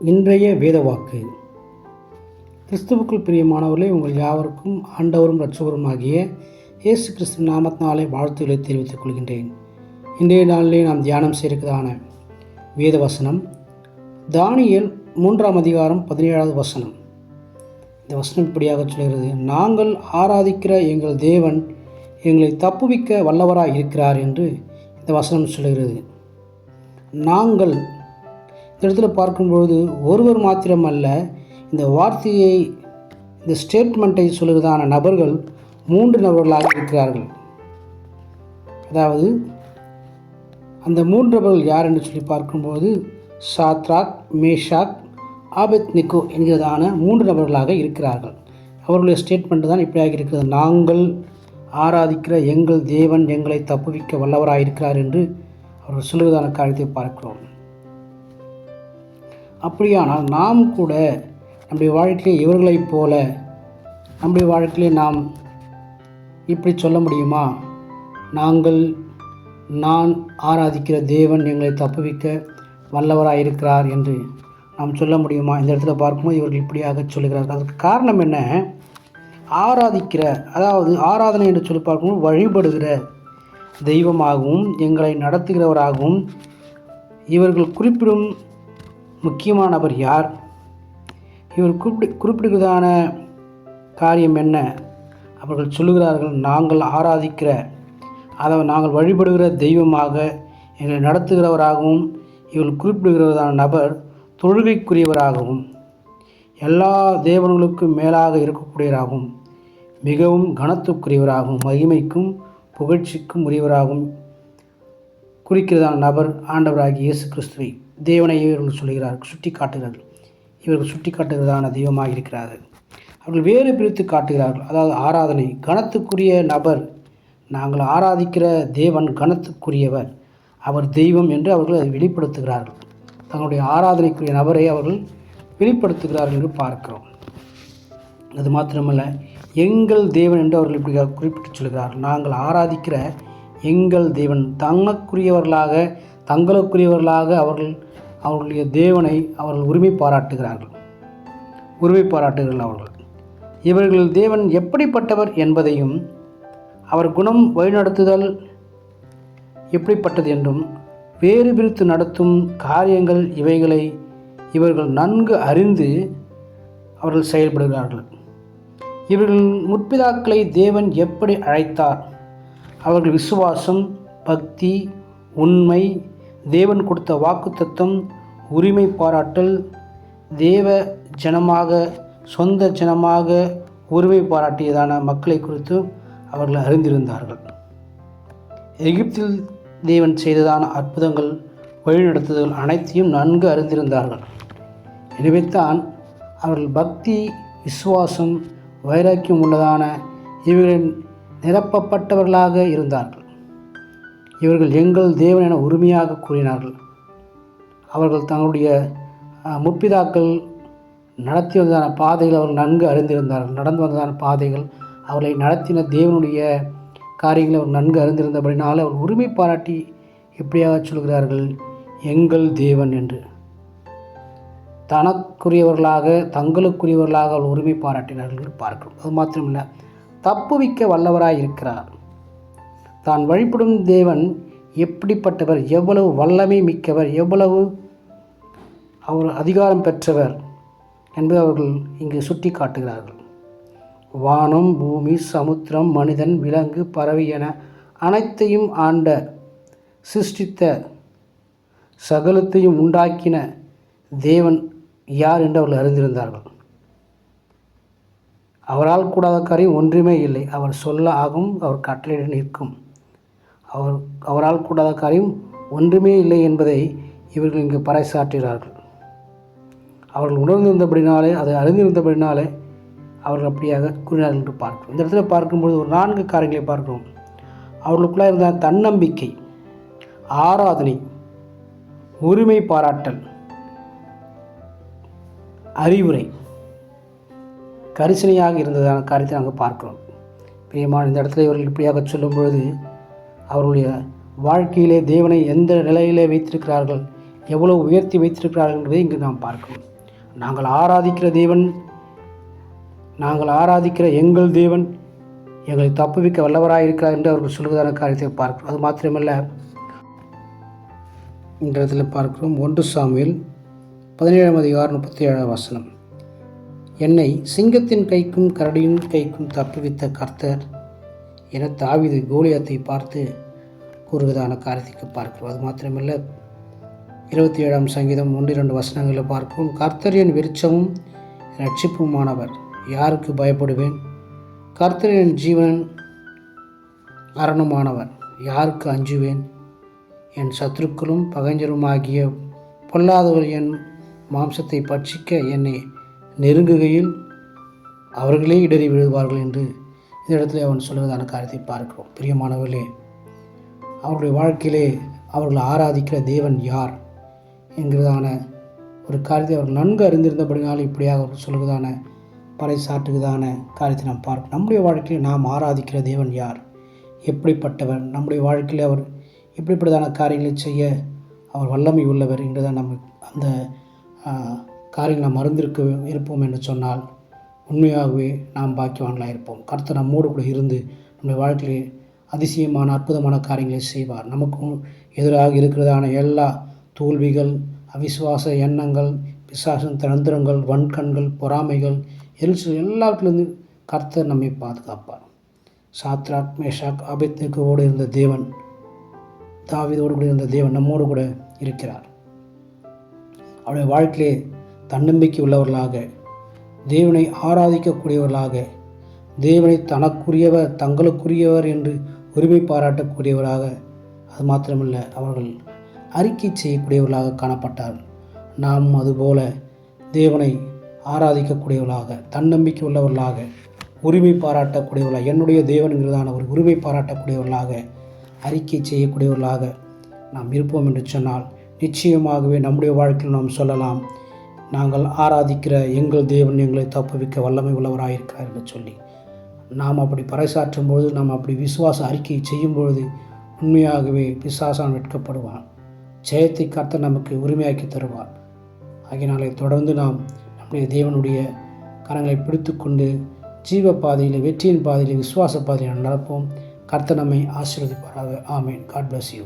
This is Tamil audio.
இன்றைய வேதவாக்கு. கிறிஸ்துவுக்குள் பிரியமானவர்களே உங்கள் யாவருக்கும் ஆண்டவரும் இரட்சகரும் ஆகிய இயேசு கிறிஸ்து நாமத்தினாலே வாழ்த்துக்களை தெரிவித்துக் கொள்கின்றேன். இன்றைய நாளிலே நாம் தியானம் செய்திருக்கிறதான வேத வசனம் தானியல் மூன்றாம் அதிகாரம் பதினேழாவது வசனம். இந்த வசனம் இப்படியாக சொல்கிறது நாங்கள் ஆராதிக்கிற எங்கள் தேவன் எங்களை தப்புவிக்க வல்லவராக இருக்கிறார் என்று இந்த வசனம் சொல்கிறது. நாங்கள் இந்த இடத்துல பார்க்கும்பொழுது ஒருவர் மாத்திரமல்ல இந்த வார்த்தையை இந்த ஸ்டேட்மெண்ட்டை சொல்லுகிறதான நபர்கள் மூன்று நபர்களாக இருக்கிறார்கள். அதாவது அந்த மூன்று நபர்கள் யார் என்று சொல்லி பார்க்கும்போது சாத்ராக் மேஷாக் ஆபத் நிக்கோ என்கிறதான மூன்று நபர்களாக இருக்கிறார்கள். அவர்களுடைய ஸ்டேட்மெண்ட் தான் இப்படியாக இருக்கிறது. நாங்கள் ஆராதிக்கிற எங்கள் தேவன் எங்களை தப்புவிக்க வல்லவராக இருக்கிறார் என்று அவர்கள் சொல்லுவதான காரியத்தை பார்க்கிறோம். அப்படியானால் நாம் கூட நம்முடைய வாழ்க்கையிலே இவர்களைப் போல நம்முடைய வாழ்க்கையிலே நாம் இப்படி சொல்ல முடியுமா? நாங்கள் நான் ஆராதிக்கிற தேவன் எங்களை தப்புவிக்க வல்லவராக இருக்கிறார் என்று நாம் சொல்ல முடியுமா? இந்த இடத்துல பார்க்கும்போது இவர்கள் இப்படியாக சொல்லுகிறார்கள். அதற்கு காரணம் என்ன? ஆராதிக்கிற அதாவது ஆராதனை என்று சொல்லி பார்க்கும்போது வழிபடுகிற தெய்வமாகவும் எங்களை நடத்துகிறவராகவும் இவர்கள் குறிப்பிடும் முக்கியமான நபர் யார்? இவர் குறிப்பிடு குறிப்பிடுகிறதான காரியம் என்ன? அவர்கள் சொல்லுகிறார்கள் நாங்கள் ஆராதிக்கிற அதாவது நாங்கள் வழிபடுகிற தெய்வமாக எங்களை நடத்துகிறவராகவும் இவர்கள் குறிப்பிடுகிறதான நபர் தொழுகைக்குரியவராகவும் எல்லா தேவன்களுக்கும் மேலாக இருக்கக்கூடியவராகவும் மிகவும் கனத்துக்குரியவராகவும் மகிமைக்கும் புகழ்ச்சிக்கும் உரியவராகவும் குறிக்கிறதான நபர் ஆண்டவராகிய இயேசு கிறிஸ்துவை. தேவனை இவர்கள் சொல்கிறார்கள் சுட்டி காட்டுகிறார்கள் இவர்கள் சுட்டி காட்டுகிறதான தெய்வமாக இருக்கிறார்கள். அவர்கள் வேறு பிரித்து காட்டுகிறார்கள். அதாவது ஆராதனை கணத்துக்குரிய நபர் நாங்கள் ஆராதிக்கிற தேவன் கணத்துக்குரியவர் அவர் தெய்வம் என்று அவர்கள் அதை வெளிப்படுத்துகிறார்கள். தங்களுடைய ஆராதனைக்குரிய நபரை அவர்கள் வெளிப்படுத்துகிறார்கள் என்று பார்க்கிறோம். அது மாத்திரமல்ல எங்கள் தேவன் என்று அவர்கள் இப்படி குறிப்பிட்டு சொல்கிறார்கள் நாங்கள் ஆராதிக்கிற எங்கள் தேவன் தங்களுக்குரியவர்களாக தங்களுக்குரியவர்களாக அவர்கள் அவர்களுடைய தேவனை அவர்கள் உரிமை பாராட்டுகிறார்கள். உரிமை பாராட்டுகிறார்கள் அவர்கள். இவர்கள் தேவன் எப்படிப்பட்டவர் என்பதையும் அவர் குணம் வழிநடத்துதல் எப்படிப்பட்டது என்றும் வேறு பிரித்து நடத்தும் காரியங்கள் இவைகளை இவர்கள் நன்கு அறிந்து அவர்கள் செயல்படுகிறார்கள். இவர்கள் முற்பிதாக்களை தேவன் எப்படி அழைத்தார்? அவர்கள் விசுவாசம் பக்தி உண்மை தேவன் கொடுத்த வாக்குத்தத்தம் உரிமை பாராட்டல் தேவ ஜனமாக சொந்த ஜனமாக உரிமை பாராட்டியதான மக்களை குறித்து அவர்கள் அறிந்திருந்தார்கள். எகிப்தில் தேவன் செய்ததான அற்புதங்கள் வழிநடத்துதல் அனைத்தையும் நன்கு அறிந்திருந்தார்கள். எனவே தான் அவர்கள் பக்தி விசுவாசம் வைராக்கியம் உள்ளதான இவர்களின் நிரப்பப்பட்டவர்களாக இருந்தார்கள். இவர்கள் எங்கள் தேவன் என உரிமையாக கூறினார்கள். அவர்கள் தங்களுடைய முற்பிதாக்கள் நடத்தி வந்ததான பாதைகள் அவர்கள் நன்கு அறிந்திருந்தார்கள். நடந்து வந்ததான பாதைகள் அவர்களை நடத்தின தேவனுடைய காரியங்களை அவர் நன்கு அறிந்திருந்தபடினால் அவர் உரிமை பாராட்டி எப்படியாக சொல்கிறார்கள் எங்கள் தேவன் என்று. தனக்குரியவர்களாக தங்களுக்குரியவர்களாக அவர் உரிமை பாராட்டினார்கள் என்று பார்க்கிறோம். அது மாத்திரமில்லை தப்புவிக்க வல்லவராக இருக்கிறார். தான் வழிபடும் தேவன் எப்படிப்பட்டவர் எவ்வளவு வல்லமை மிக்கவர் எவ்வளவு அவர் அதிகாரம் பெற்றவர் என்பதை அவர்கள் இங்கு சுட்டி காட்டுகிறார்கள். வானம் பூமி சமுத்திரம் மனிதன் விலங்கு பறவை என அனைத்தையும் ஆண்ட சிருஷ்டித்த சகலத்தையும் உண்டாக்கின தேவன் யார் என்று அவர்கள் அறிந்திருந்தார்கள். அவரால் கூடாத காரியம் ஒன்றுமே இல்லை. அவர் சொல்ல ஆகும் அவர் கட்டளையிட நிற்கும். அவர் அவரால் கூடாத காரியம் ஒன்றுமே இல்லை என்பதை இவர்கள் இங்கு பறைசாற்றுகிறார்கள். அவர்கள் உணர்ந்திருந்தபடினாலே அதை அறிந்திருந்தபடினாலே அவர்கள் அப்படியாக கூறினார்கள் என்று பார்க்கிறோம். இந்த இடத்துல பார்க்கும்போது ஒரு நான்கு காரியங்களை பார்க்கிறோம். அவர்களுக்குள்ளே இருந்த தன்னம்பிக்கை ஆராதனை உரிமை பாராட்டல் அறிவுரை கரிசனையாக இருந்ததான காரியத்தை நாங்கள் பார்க்கிறோம். பிரியமான இந்த இடத்துல இவர்கள் இப்படியாக சொல்லும் பொழுது அவர்களுடைய வாழ்க்கையிலே தேவனை எந்த நிலையிலே வைத்திருக்கிறார்கள் எவ்வளவு உயர்த்தி வைத்திருக்கிறார்கள் என்பதை இங்கு நாம் பார்க்கணும் நாங்கள் ஆராதிக்கிற தேவன் நாங்கள் ஆராதிக்கிற எங்கள் தேவன் எங்களை தப்புவிக்க வல்லவராக இருக்கிறார் என்று அவர்கள் சொல்வதான காரியத்தை பார்க்கிறோம். அது மாத்திரமல்ல இந்த இடத்துல பார்க்கிறோம். ஒன்று சாமியில் பதினேழாம் அதிகாரம் முப்பத்தி ஏழாம் வசனம். என்னை சிங்கத்தின் கைக்கும் கரடியின் கைக்கும் தப்புவித்த கர்த்தர் என தாவிது கோலியாத்தை பார்த்து கூறுவதான காரியத்துக்கு பார்க்கிறோம். அது மாத்திரமல்ல இருபத்தி ஏழாம் சங்கீதம் ஒன்று இரண்டு வசனங்களில் பார்ப்போம். கர்த்தரின் என் விருட்சமும் ரட்சிப்புமானவர் யாருக்கு பயப்படுவேன்? கர்த்தரின் ஜீவன் அரணுமானவர் யாருக்கு அஞ்சுவேன்? என் சத்துருக்களும் பகைஞருமாகிய பொல்லாதவர் என் மாம்சத்தை பட்சிக்க என்னை நெருங்குகையில் அவர்களே இடறி விழுவார்கள் என்று இந்த இடத்துல அவன் சொல்வதான காரியத்தை பார்க்கிறோம். பிரியமானவர்களே அவருடைய வாழ்க்கையிலே அவர்கள் ஆராதிக்கிற தேவன் யார் என்கிறதான ஒரு காரியத்தை அவர் நன்கு அறிந்திருந்தபடினால் இப்படியாக அவர் சொல்வதான பறைசாற்றுவதான காரியத்தை நாம் பார்ப்போம் நம்முடைய வாழ்க்கையில் நாம் ஆராதிக்கிற தேவன் யார்? எப்படிப்பட்டவர்? நம்முடைய வாழ்க்கையில் அவர் எப்படிப்பட்டதான காரியங்களை செய்ய அவர் வல்லமை உள்ளவர் என்றுதான் நம்ம அந்த காரியங்கள் நாம் மறந்திருக்க இருப்போம் என்று சொன்னால் உண்மையாகவே நாம் பாக்கியவான்களாக இருப்போம். கர்த்தர் நம்மோடு கூட இருந்து நம்முடைய வாழ்க்கையிலே அதிசயமான அற்புதமான காரியங்களை செய்வார். நமக்கும் எதிராக இருக்கிறதான எல்லா தோல்விகள் அவிசுவாச எண்ணங்கள் பிசாசன் தந்திரங்கள் வன்கண்கள் பொறாமைகள் எரிச்சல் எல்லாவற்றிலிருந்து கர்த்தர் நம்மை பாதுகாப்பார். சாத்ராக் மேஷாக் அபித்னுக்கோடு இருந்த தேவன் தாவிதோடு கூட இருந்த தேவன் நம்மோடு கூட இருக்கிறார். அவருடைய வாழ்க்கையிலே தன்னம்பிக்கை உள்ளவர்களாக தேவனை ஆராதிக்கக்கூடியவர்களாக தேவனை தனக்குரியவர் தங்களுக்குரியவர் என்று உரிமை பாராட்டக்கூடியவராக அது மாத்திரமல்ல அவர்கள் அறிக்கை செய்யக்கூடியவர்களாக காணப்பட்டார். நாம் அதுபோல தேவனை ஆராதிக்கக்கூடியவர்களாக தன்னம்பிக்கை உள்ளவர்களாக உரிமை பாராட்டக்கூடியவர்களாக என்னுடைய தேவன்கிறதான ஒரு உரிமை பாராட்டக்கூடியவர்களாக அறிக்கை செய்யக்கூடியவர்களாக நாம் இருப்போம் என்று சொன்னால் நிச்சயமாகவே நம்முடைய வாழ்க்கையில் நாம் சொல்லலாம். நாங்கள் ஆராதிக்கிற எங்கள் தேவன் எங்களை தப்புவிக்க வல்லமை உள்ளவராயிருக்கிறார் என்று சொல்லி நாம் அப்படி பறைசாற்றும் பொழுது நாம் அப்படி விசுவாச அறிக்கையை செய்யும் பொழுது உண்மையாகவே பிசாசான் வெட்கப்படுவான். ஜெயத்தை கர்த்த நமக்கு உரிமையாக்கி தருவார். ஆகினாலே தொடர்ந்து நாம் நம்முடைய தேவனுடைய கரங்களை பிடித்து கொண்டு ஜீவ பாதையில் வெற்றியின் பாதையில் விசுவாச பாதையில் நடப்போம். கர்த்த நம்மை ஆசீர்வதிப்பாராக. ஆமேன். God bless you